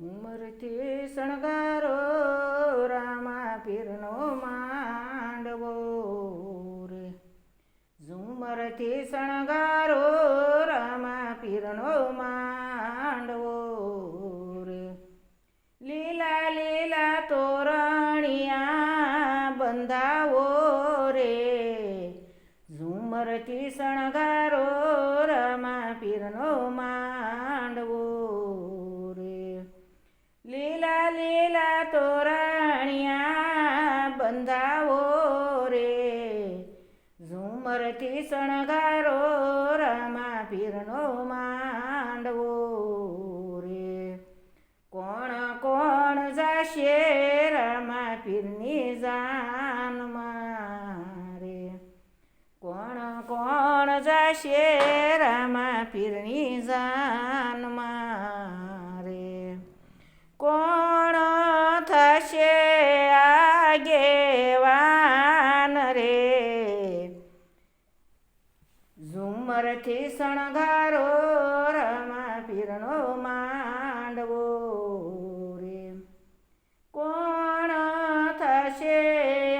ઝુમરથી શણગારો રામા પીરનો માંડવો રે. ઝુમરથી શણગારો શણગારો રમા પીરનો માંડવો રે કોણ કોણ જશે રમા પીરની જાન મારે કોણ કોણ જશે રમા પીરની જાન મારે કોણ થશે આગેવાન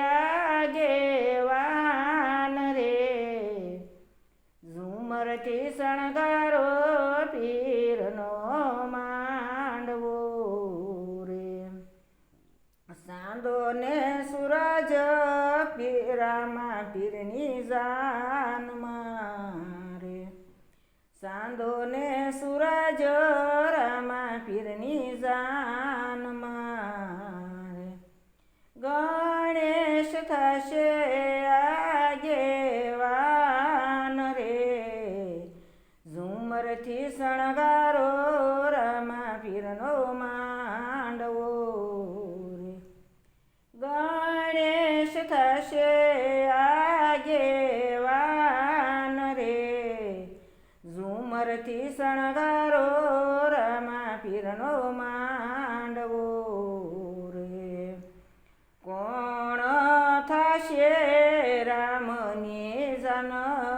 આગેવાન રે ઝુમરથી શણગારો પીરનો માંડવો રે સાંદો ને સૂરજ પીરામાં પીરની જાન મારે સાંદો ને સૂરજ પીરનો માંડવો. રે ગણેશ થશે આગેવાન રે. ઝુમરથી શણગારો, રમા પીરનો માંડવો રે. કોણ થશે રામની જનડિયું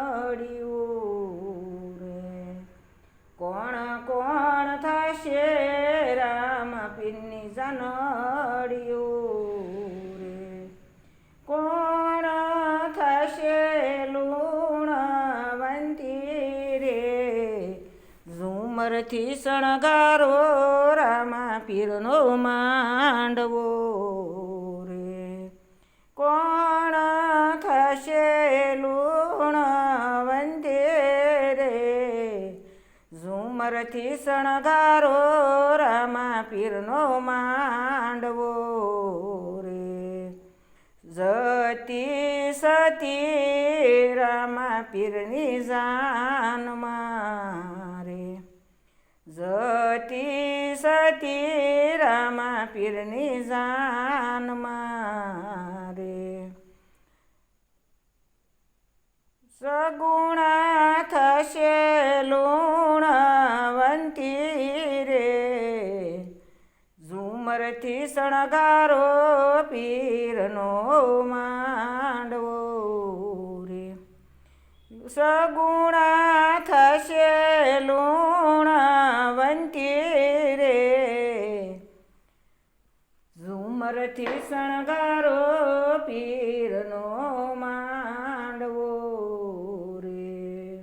ઝુમરથી શણગારો, રામા પીરનો માંડવો રે. કોણ થશે લુણવંતે રે? ઝુમરથી શણગારો, રામા પીરનો માંડવો રે. જતી સતી રામા પીરની જાન મારે જતી સતી રામા પીરની જાન મારે સગુણા થશે લુણવંતી રે ઝુમરથી શણગારો પીરનો માંડવો રે સગુણા થશે પીરનો માંડવો રે.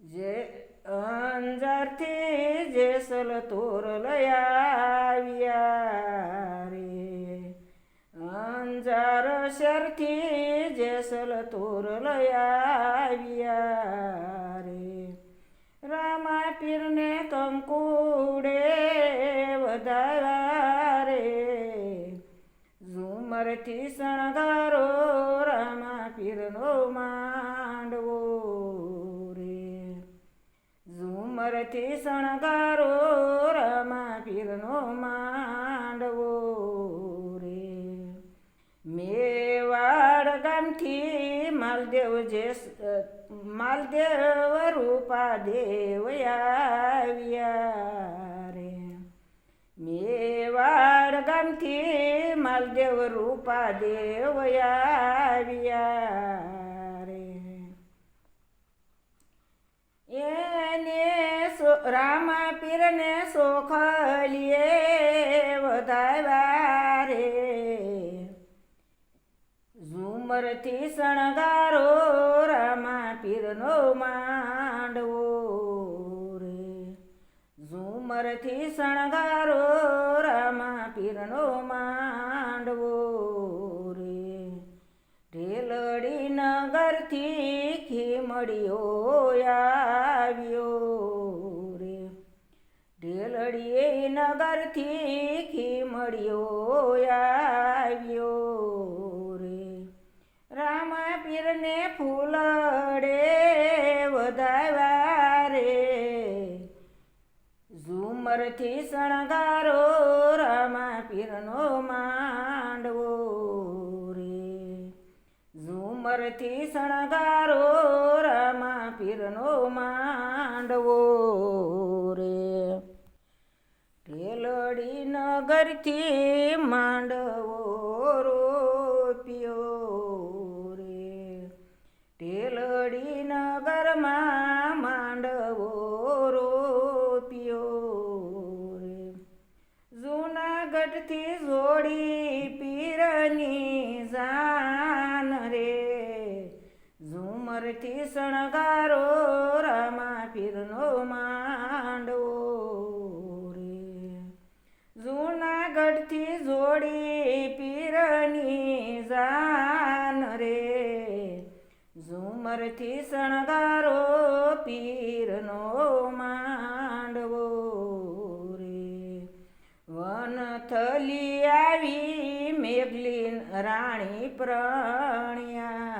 જે અંજારથી જેસલ તોર લયાવ્યા રે. અંજાર શરથી જેસલ તોર લયાવ્યા ઝુમરથી શણગારો રમા પીરનો માંડવો રે. મેવાડ ગામથી માલદેવ જે માલદેવ રૂપા દેવ આવ્યા રે. મેવાડ ગામથી માલદેવ રૂપા દેવ આવ્યા રે. એને રામા પીરને સોખલીએ વધાવ્યા રે ઝુમરથી શણગારો રામા પીરનો માંડવો રે. ઝુમરથી શણગારો રામા પીરનો માંડવો રે. ઢેલડી નગરથી ખીમડિયો આવ્યો. ઢેલડીએ નગરથી મળ્યો આવ્યો રે. રામા પીરને ફૂલડે વધાવ્યા રે. ઝુમરથી શણગારો રામા પીરનો માંડવો રે. ઝુમરથી શણગારો રામા પીરનો માંડવો નગરથી માંડવો રોપ્યો રે. ઢેલડી નગરમાં માંડવો રોપ્યો રે. જૂનાગઢથી જોડી પીરની જાન રે. ઝુમરથી શણગારો રામા પીરનો માંડવો ઝુમરથી શણગારો પીરનો માંડવો રે? વનથલી આવી મેઘલીન રાણી પ્રણ્યા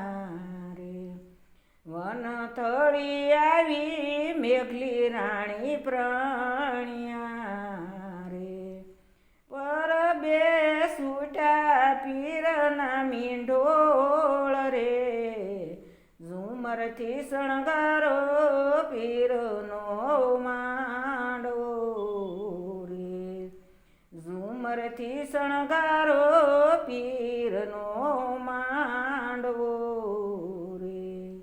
રે. વનથળી આવી મેઘલી રાણી પ્રણ્યા પર બે સૂટા પીરના મીંઢોળ રે ઝુમરથી શણગારો પીરનો માંડો રે. ઝુમરથી શણગારો પીરનો માંડવો રે.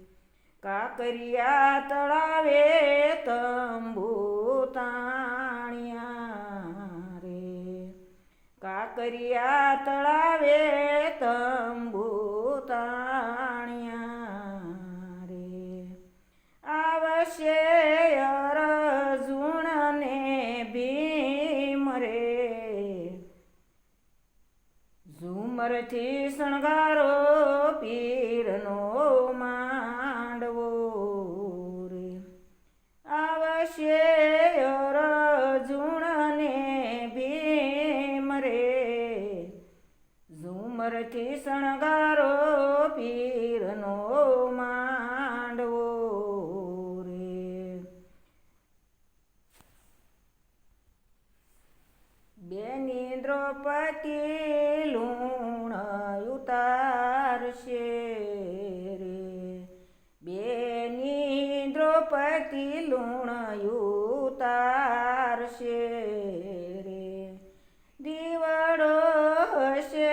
કાકરિયા તળાવે તંબુ તાણિયા રે. કાકરિયા તળાવે તંબુ આવશે અરજુણને ભીમ રે. ઝુમરથી શણગારો પીરનો માંડવો રે. આવશે અરજુણને ભીમ રે. ઝુમરથી શણગારો પીરનો માંડવો રે બેની દ્રૌપદી લૂણ ઉતારશે રે બેની દ્રૌપદી લૂણ ઉતારશે રે દીવડો હશે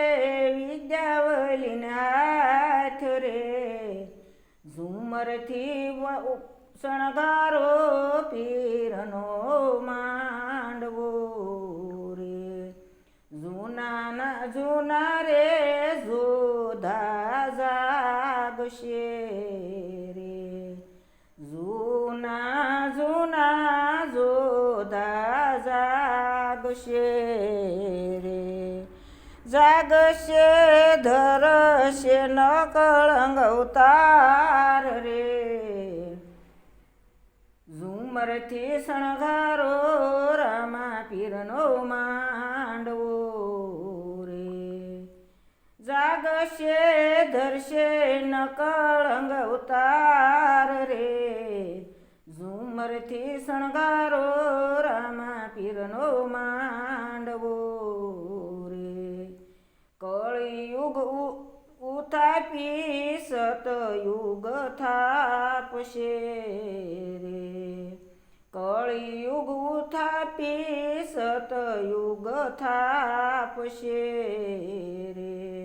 વિદ્યાવલીના હાથ રે. ઝુમરથી શણગારો પીરનો જાગશે રે જૂના જૂના જોધા જાગશે રે જાગશે ધરશે ન કળંગ અવતાર રે ઝુમરથી શણગારો રામા પીરનો માંડવો જાગશે ધરશે ન કળંગ અવતાર રે. ઝુમરથી શણગારો, રામા પીરનો માંડવો રે. કળયુગ ઉથાપી, સતયુગ થાપશે રે. કળયુગ ઉથાપી, સતયુગ થાપશે રે.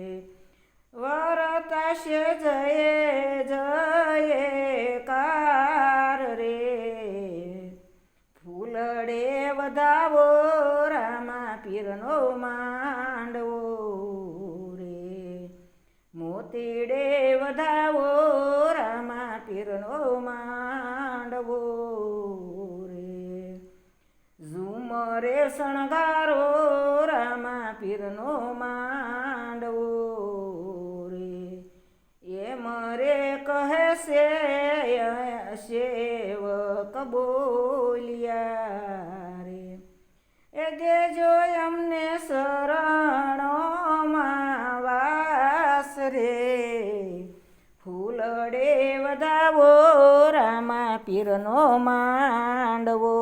વરતાશે જય જય કાર રે. વધાવો, રામા પીરનો માંડવો રે. મોતીડે વધાવો, રામા પીરનો માંડવો રે. ઝુમરે શણગારો, રામા પીરનો સેવક બોલિયા રે એ દેજો અમને શરણોમાં વાસ રે ફૂલડે વધાવો રામા પીરનો માંડવો.